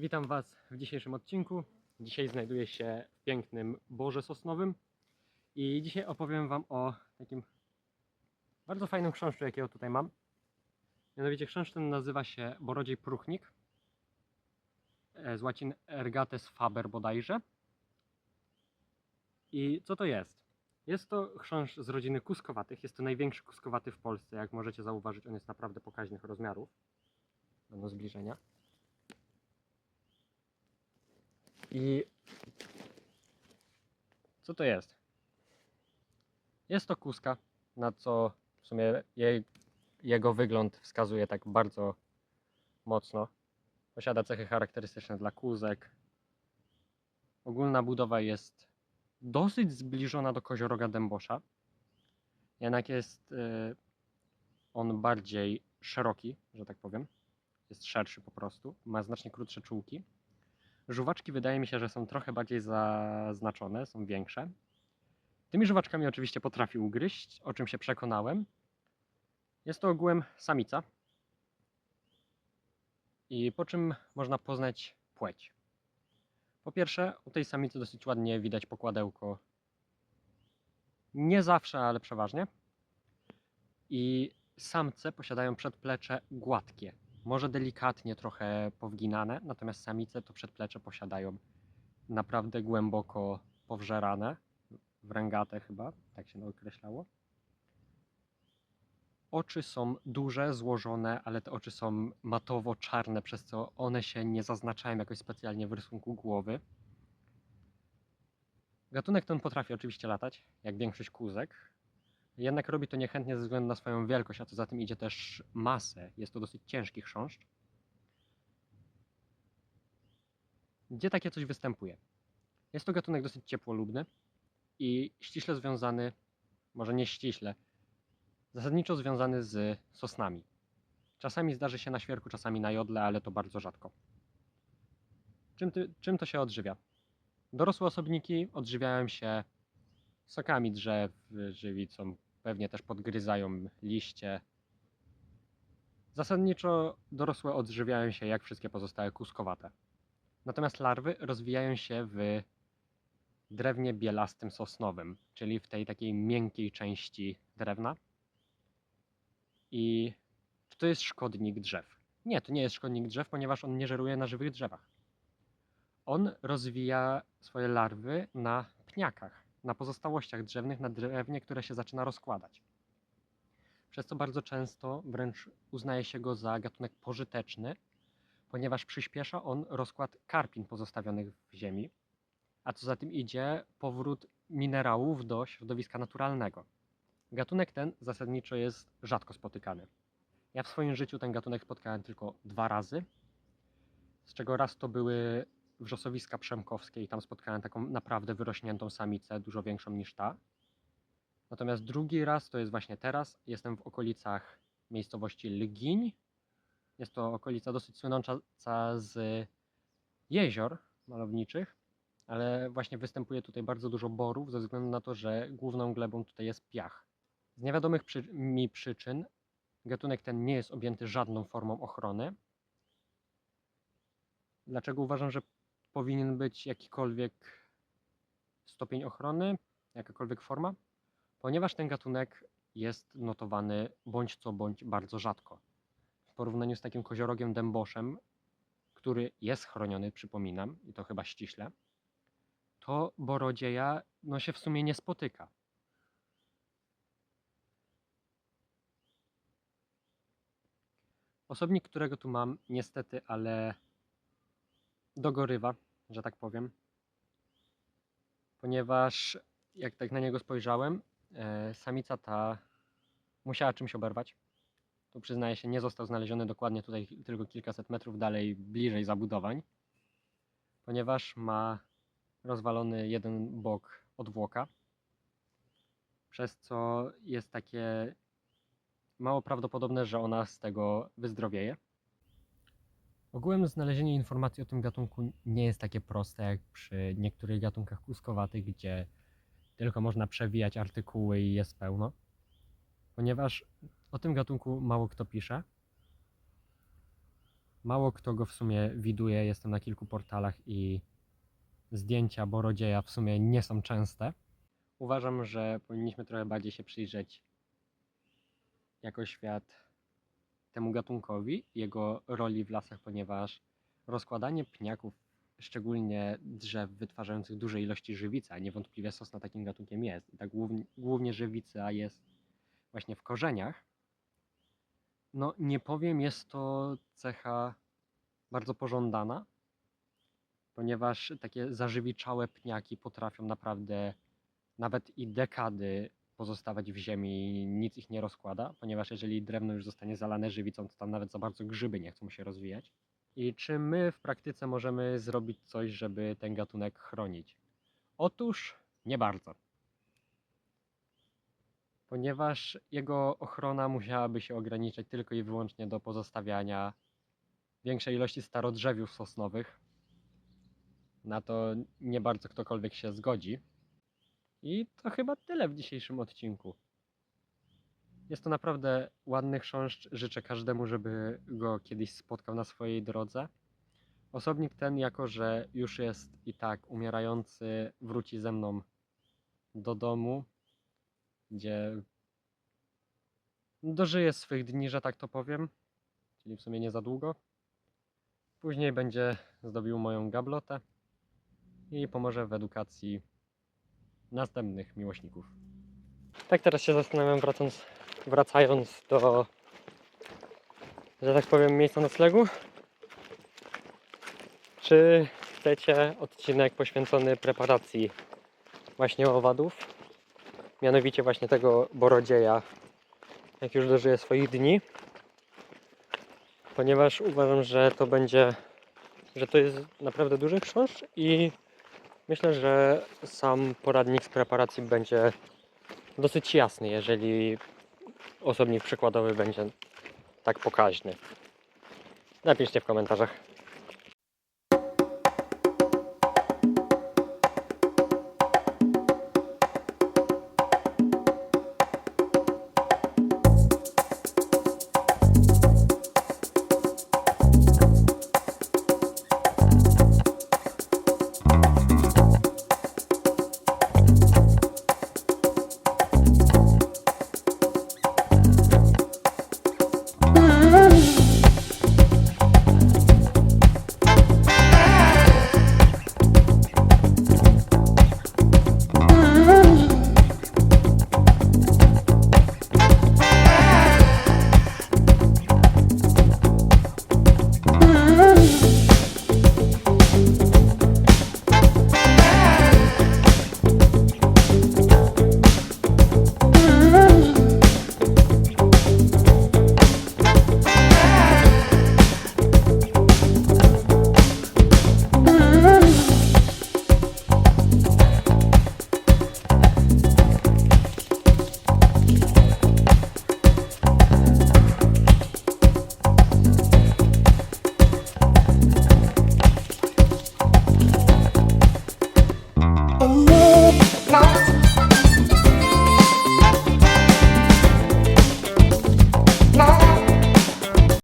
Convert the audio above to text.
Witam Was w dzisiejszym odcinku. Dzisiaj znajduję się w pięknym Borze Sosnowym i dzisiaj opowiem Wam o takim bardzo fajnym chrząszczu, jakiego tutaj mam. Mianowicie chrząszcz ten nazywa się Borodziej Pruchnik, e, z łacin Ergates faber bodajże. I co to jest? Jest to chrząszcz z rodziny kuskowatych. Jest to największy kuskowaty w Polsce. Jak możecie zauważyć, on jest naprawdę pokaźnych rozmiarów. Będą zbliżenia. I co to jest? Jest to kuska, na co w sumie jej, jego wygląd wskazuje tak bardzo mocno. Posiada cechy charakterystyczne dla kózek. Ogólna budowa jest dosyć zbliżona do kozioroga dębosza. Jednak jest y, on bardziej szeroki, że tak powiem. Jest szerszy po prostu. Ma znacznie krótsze czułki. Żuwaczki wydaje mi się, że są trochę bardziej zaznaczone, są większe. Tymi żuwaczkami oczywiście potrafi ugryźć, o czym się przekonałem. Jest to ogółem samica. I po czym można poznać płeć? Po pierwsze, u tej samicy dosyć ładnie widać pokładełko. Nie zawsze, ale przeważnie. I samce posiadają przedplecze gładkie, może delikatnie trochę powginane, natomiast samice to przedplecze posiadają naprawdę głęboko powżerane, wręgate chyba, tak się określało. Oczy są duże, złożone, ale te oczy są matowo-czarne, przez co one się nie zaznaczają jakoś specjalnie w rysunku głowy. Gatunek ten potrafi oczywiście latać, jak większość kózek, jednak robi to niechętnie ze względu na swoją wielkość, a co za tym idzie też masę. Jest to dosyć ciężki chrząszcz. Gdzie takie coś występuje? Jest to gatunek dosyć ciepłolubny i ściśle związany, może nie ściśle, zasadniczo związany z sosnami. Czasami zdarzy się na świerku, czasami na jodle, ale to bardzo rzadko. Czym, ty, czym to się odżywia? Dorosłe osobniki odżywiają się sokami drzew, żywicą, pewnie też podgryzają liście. Zasadniczo dorosłe odżywiają się jak wszystkie pozostałe kuskowate. Natomiast larwy rozwijają się w drewnie bielastym sosnowym, czyli w tej takiej miękkiej części drewna. I czy to jest szkodnik drzew? Nie, to nie jest szkodnik drzew, ponieważ on nie żeruje na żywych drzewach. On rozwija swoje larwy na pniakach, na pozostałościach drzewnych, na drewnie, które się zaczyna rozkładać. Przez co bardzo często wręcz uznaje się go za gatunek pożyteczny, ponieważ przyspiesza on rozkład karpin pozostawionych w ziemi, a co za tym idzie powrót minerałów do środowiska naturalnego. Gatunek ten zasadniczo jest rzadko spotykany. Ja w swoim życiu ten gatunek spotkałem tylko dwa razy, z czego raz to były wrzosowiska przemkowskie i tam spotkałem taką naprawdę wyrośniętą samicę, dużo większą niż ta. Natomiast drugi raz to jest właśnie teraz. Jestem w okolicach miejscowości Lgiń. Jest to okolica dosyć słynąca z jezior malowniczych, ale właśnie występuje tutaj bardzo dużo borów ze względu na to, że główną glebą tutaj jest piach. Z niewiadomych przy, mi przyczyn gatunek ten nie jest objęty żadną formą ochrony. Dlaczego uważam, że powinien być jakikolwiek stopień ochrony, jakakolwiek forma? Ponieważ ten gatunek jest notowany bądź co bądź bardzo rzadko. W porównaniu z takim koziorogiem dęboszem, który jest chroniony, przypominam, i to chyba ściśle, to borodzieja no, się w sumie nie spotyka. Osobnik, którego tu mam, niestety, ale dogorywa, że tak powiem. Ponieważ jak tak na niego spojrzałem, e, samica ta musiała czymś oberwać. Tu przyznaję się, nie został znaleziony dokładnie tutaj, tylko kilkaset metrów dalej, bliżej zabudowań, ponieważ ma rozwalony jeden bok odwłoka, przez co jest takie mało prawdopodobne, że ona z tego wyzdrowieje. Ogółem znalezienie informacji o tym gatunku nie jest takie proste jak przy niektórych gatunkach kuskowatych, gdzie tylko można przewijać artykuły i jest pełno. Ponieważ o tym gatunku mało kto pisze. Mało kto go w sumie widuje. Jestem na kilku portalach i zdjęcia Borodzieja w sumie nie są częste. Uważam, że powinniśmy trochę bardziej się przyjrzeć jako świat temu gatunkowi, jego roli w lasach, ponieważ rozkładanie pniaków, szczególnie drzew wytwarzających duże ilości żywicy, a niewątpliwie sosna takim gatunkiem jest, i tak głównie, głównie żywica jest właśnie w korzeniach, no nie powiem, jest to cecha bardzo pożądana, ponieważ takie zażywiczałe pniaki potrafią naprawdę nawet i dekady pozostawać w ziemi nic ich nie rozkłada, ponieważ jeżeli drewno już zostanie zalane żywicą, to tam nawet za bardzo grzyby nie chcą się rozwijać. I czy my w praktyce możemy zrobić coś, żeby ten gatunek chronić? Otóż nie bardzo. Ponieważ jego ochrona musiałaby się ograniczać tylko i wyłącznie do pozostawiania większej ilości starodrzewiów sosnowych. Na to nie bardzo ktokolwiek się zgodzi. I to chyba tyle w dzisiejszym odcinku. Jest to naprawdę ładny chrząszcz. Życzę każdemu, żeby go kiedyś spotkał na swojej drodze. Osobnik ten, jako że już jest i tak umierający, wróci ze mną do domu, gdzie dożyje swych dni, że tak to powiem, czyli w sumie nie za długo. Później będzie zdobił moją gablotę i pomoże w edukacji następnych miłośników. Tak teraz się zastanawiam, wracając, wracając do, że tak powiem, miejsca noclegu. Czy chcecie odcinek poświęcony preparacji właśnie owadów? Mianowicie właśnie tego borodzieja, jak już dożyje swoich dni. Ponieważ uważam, że to będzie, że to jest naprawdę duży chrząszcz i Myślę, że sam poradnik z preparacji będzie dosyć jasny, jeżeli osobnik przykładowy będzie tak pokaźny. Napiszcie w komentarzach.